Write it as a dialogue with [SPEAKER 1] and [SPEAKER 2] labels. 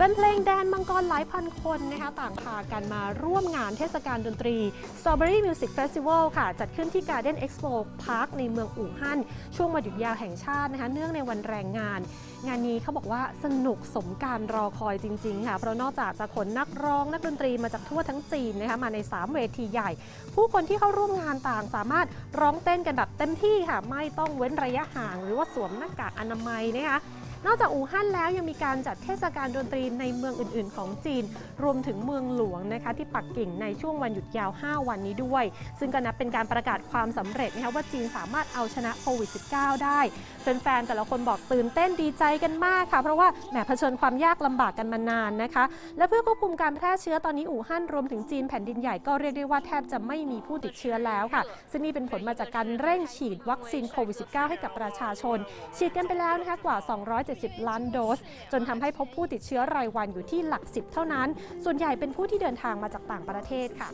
[SPEAKER 1] แฟนเพลงแดนมังกรหลายพันคนนะคะต่างพากันมาร่วมงานเทศกาลดนตรี Strawberry Music Festival ค่ะ จัดขึ้นที่ Garden Expo Park ในเมืองอู่ฮั่น ช่วงวันหยุดยาวแห่งชาตินะคะเนื่องในวันแรงงาน งานนี้เขาบอกว่าสนุกสมการรอคอยจริง ๆ ค่ะ เพราะนอกจากจะขนนักร้องนักดนตรีมาจากทั่วทั้งจีนนะคะมาใน 3 เวทีใหญ่ ผู้คนที่เข้าร่วมงานต่างสามารถร้องเต้นกันแบบเต็มที่ค่ะ ไม่ต้องเว้นระยะห่าง หรือว่าสวมหน้ากากอนามัยนะคะ นอกจากอู่ฮั่นแล้วยังมีการจัดเทศกาลดนตรีในเมืองอื่น ๆ ของจีน รวมถึงเมืองหลวงนะคะที่ปักกิ่งในช่วงวันหยุดยาว 5 วันนี้ด้วย ซึ่งก็นับเป็นการประกาศความสำเร็จนะคะว่าจีนสามารถเอาชนะโควิด -19 ได้แฟนๆแต่ละคนบอกตื่นเต้นดีใจกันมากค่ะ เพราะว่าแหมเผชิญความยากลำบากกันมานานนะคะ และเพื่อควบคุมการแพร่เชื้อตอนนี้อู่ฮั่นรวมถึงจีนแผ่นดินใหญ่ก็เรียกได้ว่าแทบจะไม่มีผู้ติดเชื้อแล้วค่ะ ซึ่งนี่เป็นผลมาจากการเร่งฉีดวัคซีนโควิด -19 ให้กับประชาชน ฉีดกันไปแล้วนะคะกว่า170 ล้านโดส จนทำให้พบผู้ติดเชื้อรายวันอยู่ที่หลักสิบเท่านั้น ส่วนใหญ่เป็นผู้ที่เดินทางมาจากต่างประเทศค่ะ